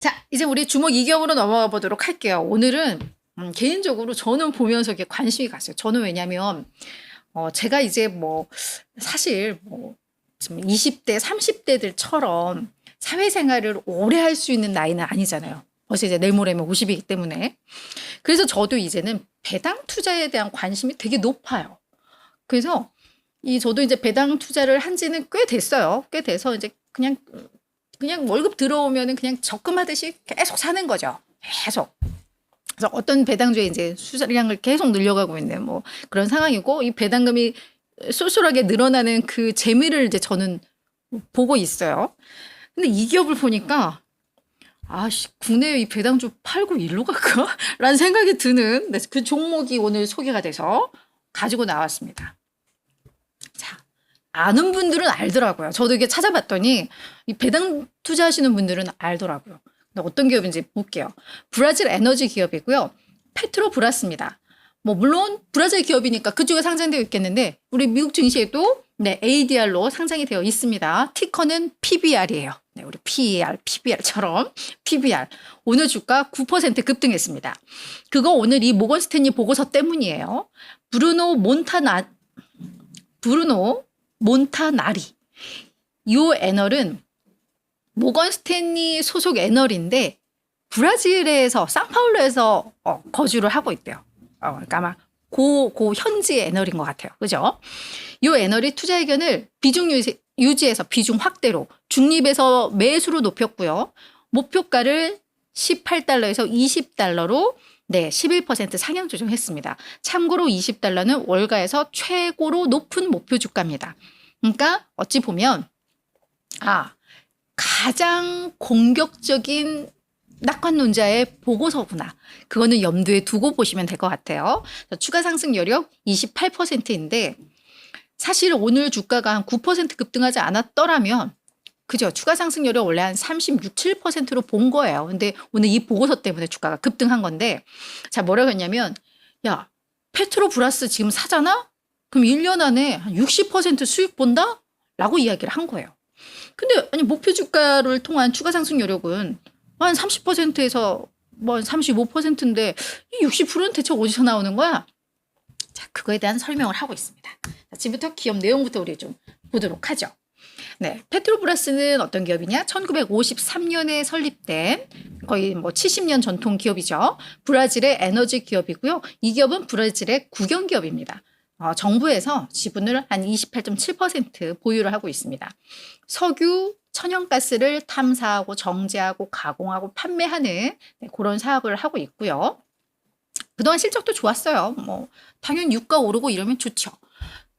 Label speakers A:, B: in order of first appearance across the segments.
A: 자, 이제 우리 주목 2기업으로 넘어가 보도록 할게요. 오늘은 음, 개인적으로 저는 보면서 이렇게 관심이 갔어요. 저는 왜냐면 어, 제가 이제 뭐 사실 뭐 지금 20대, 30대들처럼 사회생활을 오래 할 수 있는 나이는 아니잖아요. 벌써 이제 내일 모레면 50이기 때문에. 그래서 저도 이제는 배당 투자에 대한 관심이 되게 높아요. 그래서 이 저도 이제 배당 투자를 한 지는 꽤 됐어요. 꽤 돼서 이제 그냥 그냥 월급 들어오면은 그냥 적금하듯이 계속 사는 거죠. 계속. 그래서 어떤 배당주에 이제 수량을 계속 늘려가고 있는 뭐 그런 상황이고 이 배당금이 쏠쏠하게 늘어나는 그 재미를 이제 저는 보고 있어요. 근데 이 기업을 보니까 아씨 국내에 이 배당주 팔고 일로 갈까? 라는 생각이 드는 네, 그 종목이 오늘 소개가 돼서 가지고 나왔습니다. 자, 아는 분들은 알더라고요. 저도 이게 찾아봤더니 이 배당 투자하시는 분들은 알더라고요. 어떤 기업인지 볼게요. 브라질 에너지 기업이고요. 페트로 브라스입니다. 뭐 물론 브라질 기업이니까 그쪽에 상장되어 있겠는데 우리 미국 증시에도 네, ADR로 상장이 되어 있습니다. 티커는 PBR이에요. 네, 우리 PER, PBR처럼 PBR. 오늘 주가 9% 급등했습니다. 그거 오늘 이 모건 스탠리 보고서 때문이에요. 브루노 몬타나 브루노 몬타나리. 요 애널은 모건 스탠리 소속 애널인데 브라질에서 상파울로에서 어, 거주를 하고 있대요. 어, 그러니까 아마 고, 고 현지 애널인 것 같아요. 그죠? 요 애널이 투자 의견을 비중 유지, 유지해서 비중 확대로 중립에서 매수로 높였고요. 목표가를 18달러에서 20달러로 네, 11% 상향 조정했습니다. 참고로 20달러는 월가에서 최고로 높은 목표 주가입니다. 그러니까 어찌 보면 아, 가장 공격적인 낙관론자의 보고서구나. 그거는 염두에 두고 보시면 될 것 같아요. 추가 상승 여력 28%인데 사실 오늘 주가가 한 9% 급등하지 않았더라면 그죠. 추가 상승 여력 원래 한 36, 7%로 본 거예요. 근데 오늘 이 보고서 때문에 주가가 급등한 건데 자, 뭐라고 했냐면 야, 페트로 플러스 지금 사잖아? 그럼 1년 안에 한 60% 수익 본다? 라고 이야기를 한 거예요. 근데 아니 목표 주가를 통한 추가 상승 여력은 한 30%에서 뭐 35%인데 이 60%는 대체 어디서 나오는 거야? 자, 그거에 대한 설명을 하고 있습니다. 자, 지금부터 기업 내용부터 우리 좀 보도록 하죠. 네, 페트로브라스는 어떤 기업이냐? 1953년에 설립된 거의 뭐 70년 전통 기업이죠. 브라질의 에너지 기업이고요. 이 기업은 브라질의 국영 기업입니다. 어, 정부에서 지분을 한 28.7% 보유를 하고 있습니다. 석유, 천연가스를 탐사하고 정제하고 가공하고 판매하는 네, 그런 사업을 하고 있고요. 그동안 실적도 좋았어요. 뭐 당연히 유가 오르고 이러면 좋죠.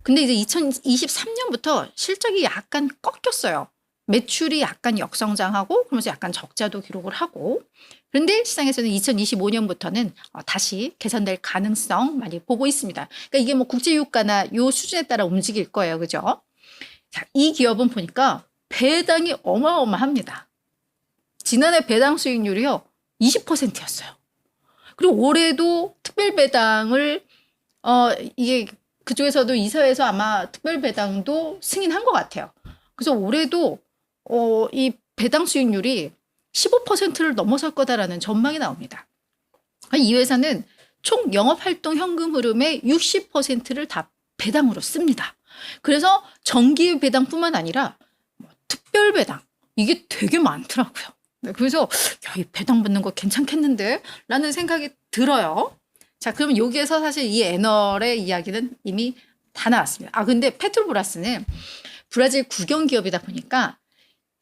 A: 근데 이제 2023년부터 실적이 약간 꺾였어요. 매출이 약간 역성장하고 그러면서 약간 적자도 기록을 하고 그런데 시장에서는 2025년부터는 어, 다시 개선될 가능성 많이 보고 있습니다. 그러니까 이게 뭐 국제 유가나 요 수준에 따라 움직일 거예요. 그죠? 자, 이 기업은 보니까 배당이 어마어마합니다. 지난해 배당 수익률이요. 20%였어요. 그리고 올해도 특별 배당을 어 이게 그쪽에서도 이사회에서 아마 특별 배당도 승인한 것 같아요. 그래서 올해도 어, 이 배당 수익률이 15%를 넘어설 거다라는 전망이 나옵니다. 이 회사는 총 영업활동 현금 흐름의 60%를 다 배당으로 씁니다. 그래서 정기 배당뿐만 아니라 뭐 특별 배당 이게 되게 많더라고요. 네, 그래서 야, 이 배당 받는 거 괜찮겠는데? 라는 생각이 들어요. 자, 그럼 여기에서 사실 이 애널의 이야기는 이미 다 나왔습니다. 아, 근데 페트로브라스는 브라질 국영 기업이다 보니까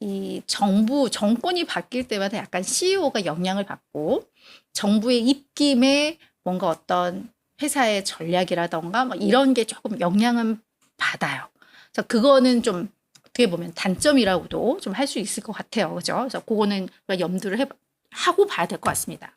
A: 이 정부 정권이 바뀔 때마다 약간 CEO가 영향을 받고 정부의 입김에 뭔가 어떤 회사의 전략이라던가 뭐 이런 게 조금 영향은 받아요. 그래서 그거는 좀 어떻게 보면 단점이라고도 좀 할 수 있을 것 같아요. 그죠? 그래서 그거는 염두를 해, 하고 봐야 될 것 같습니다.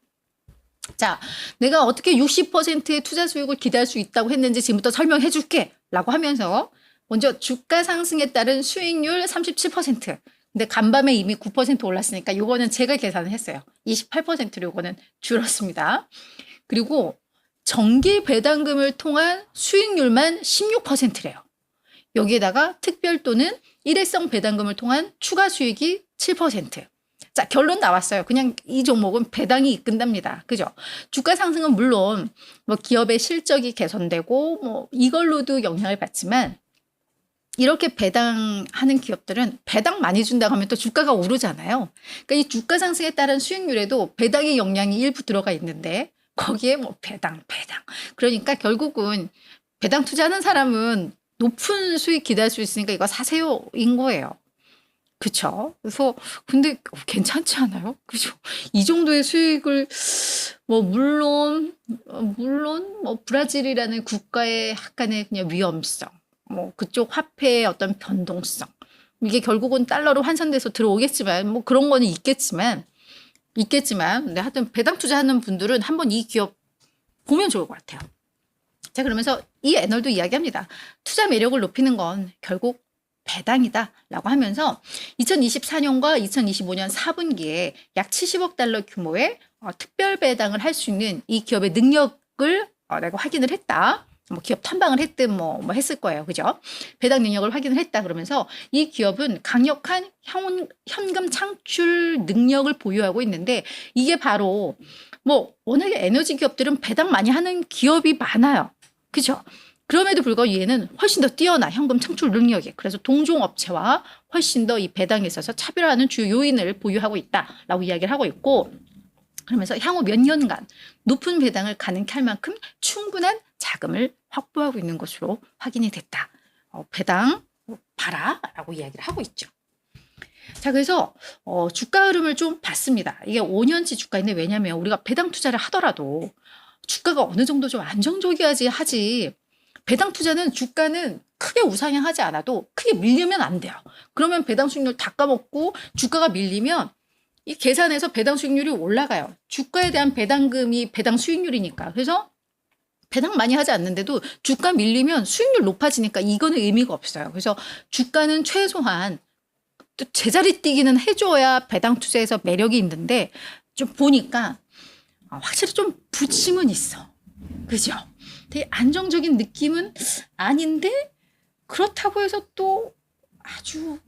A: 자, 내가 어떻게 60%의 투자 수익을 기대할 수 있다고 했는지 지금부터 설명해 줄게. 라고 하면서 먼저 주가 상승에 따른 수익률 37%. 근데 간밤에 이미 9% 올랐으니까 요거는 제가 계산을 했어요. 28%로 요거는 줄었습니다. 그리고 정기 배당금을 통한 수익률만 16%래요. 여기에다가 특별 또는 일회성 배당금을 통한 추가 수익이 7%. 자, 결론 나왔어요. 그냥 이 종목은 배당이 이끈답니다. 그죠? 주가 상승은 물론 뭐 기업의 실적이 개선되고 뭐 이걸로도 영향을 받지만 이렇게 배당하는 기업들은 배당 많이 준다고 하면 또 주가가 오르잖아요. 그러니까 이 주가 상승에 따른 수익률에도 배당의 영향이 일부 들어가 있는데 거기에 뭐 배당, 배당. 그러니까 결국은 배당 투자하는 사람은 높은 수익 기대할 수 있으니까 이거 사세요인 거예요. 그쵸? 그래서 근데 괜찮지 않아요? 그죠? 이 정도의 수익을 뭐 물론 어, 물론 뭐 브라질이라는 국가의 약간의 그냥 위험성, 뭐 그쪽 화폐의 어떤 변동성 이게 결국은 달러로 환산돼서 들어오겠지만 뭐 그런 거는 있겠지만 있겠지만 근데 하여튼 배당 투자하는 분들은 한번 이 기업 보면 좋을 것 같아요. 자 그러면서 이 애널도 이야기합니다. 투자 매력을 높이는 건 결국 배당이다라고 하면서 2024년과 2025년 4분기에 약 70억 달러 규모의 어, 특별 배당을 할 수 있는 이 기업의 능력을 어, 내가 확인을 했다. 뭐 기업 탐방을 했든 뭐, 뭐 했을 거예요. 그죠? 배당 능력을 확인을 했다. 그러면서 이 기업은 강력한 현, 현금 창출 능력을 보유하고 있는데 이게 바로 뭐 워낙에 에너지 기업들은 배당 많이 하는 기업이 많아요. 그죠? 그럼에도 불구하고 얘는 훨씬 더 뛰어나 현금 창출 능력이 그래서 동종 업체와 훨씬 더 이 배당에 있어서 차별화하는 주요 요인을 보유하고 있다라고 이야기를 하고 있고 그러면서 향후 몇 년간 높은 배당을 가능케 할 만큼 충분한 자금을 확보하고 있는 것으로 확인이 됐다. 어, 배당 봐라라고 이야기를 하고 있죠. 자, 그래서 어, 주가 흐름을 좀 봤습니다. 이게 5년치 주가인데 왜냐하면 우리가 배당 투자를 하더라도 주가가 어느 정도 좀 안정적이어야지 하지. 배당 투자는 주가는 크게 우상향하지 않아도 크게 밀리면 안 돼요. 그러면 배당 수익률 다 까먹고 주가가 밀리면 이 계산에서 배당 수익률이 올라가요. 주가에 대한 배당금이 배당 수익률이니까. 그래서 배당 많이 하지 않는데도 주가 밀리면 수익률 높아지니까 이거는 의미가 없어요. 그래서 주가는 최소한 또 제자리 뛰기는 해줘야 배당 투자에서 매력이 있는데 좀 보니까 아, 확실히 좀 부침은 있어. 그죠? 되게 안정적인 느낌은 아닌데 그렇다고 해서 또 아주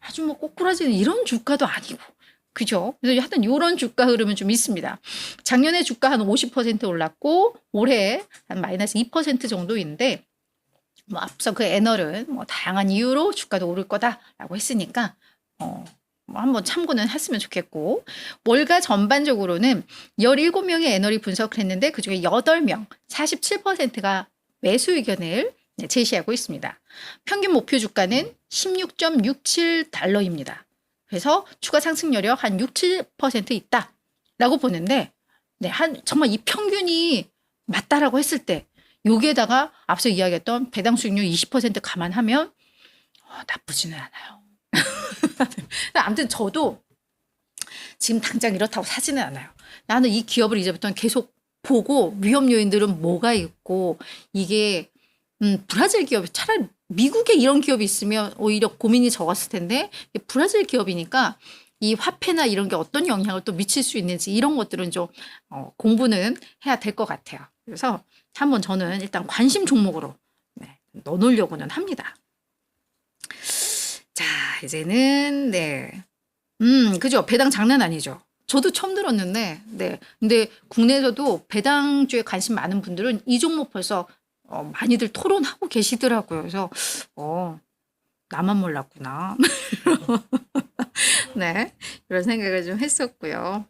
A: 아주 뭐 꼬꾸라지는 이런 주가도 아니고 그죠? 그래서 하여튼 이런 주가 흐름은 좀 있습니다. 작년에 주가 한 50% 올랐고 올해 한 마이너스 2% 정도인데 뭐 앞서 그 애널은 뭐 다양한 이유로 주가도 오를 거다라고 했으니까 어, 뭐 한번 참고는 했으면 좋겠고 월가 전반적으로는 17명의 애널이 분석을 했는데 그중에 8명 47%가 매수 의견을 네, 제시하고 있습니다. 평균 목표 주가는 16.67달러입니다. 그래서 추가 상승 여력 한 6, 7% 있다라고 보는데 네, 한 정말 이 평균이 맞다라고 했을 때 여기에다가 앞서 이야기했던 배당 수익률 20% 감안하면 어, 나쁘지는 않아요. 아무튼 저도 지금 당장 이렇다고 사지는 않아요. 나는 이 기업을 이제부터는 계속 보고 위험 요인들은 뭐가 있고 이게 음, 브라질 기업이 차라리 미국에 이런 기업이 있으면 오히려 고민이 적었을 텐데 브라질 기업이니까 이 화폐나 이런 게 어떤 영향을 또 미칠 수 있는지 이런 것들은 좀 어, 공부는 해야 될 것 같아요. 그래서 한번 저는 일단 관심 종목으로 네, 넣어놓으려고는 합니다. 자, 이제는 네, 음, 그죠? 배당 장난 아니죠. 저도 처음 들었는데, 네. 근데 국내에서도 배당주에 관심 많은 분들은 이 종목 벌써 어, 많이들 토론하고 계시더라고요. 그래서 어, 나만 몰랐구나. 네, 이런 생각을 좀 했었고요.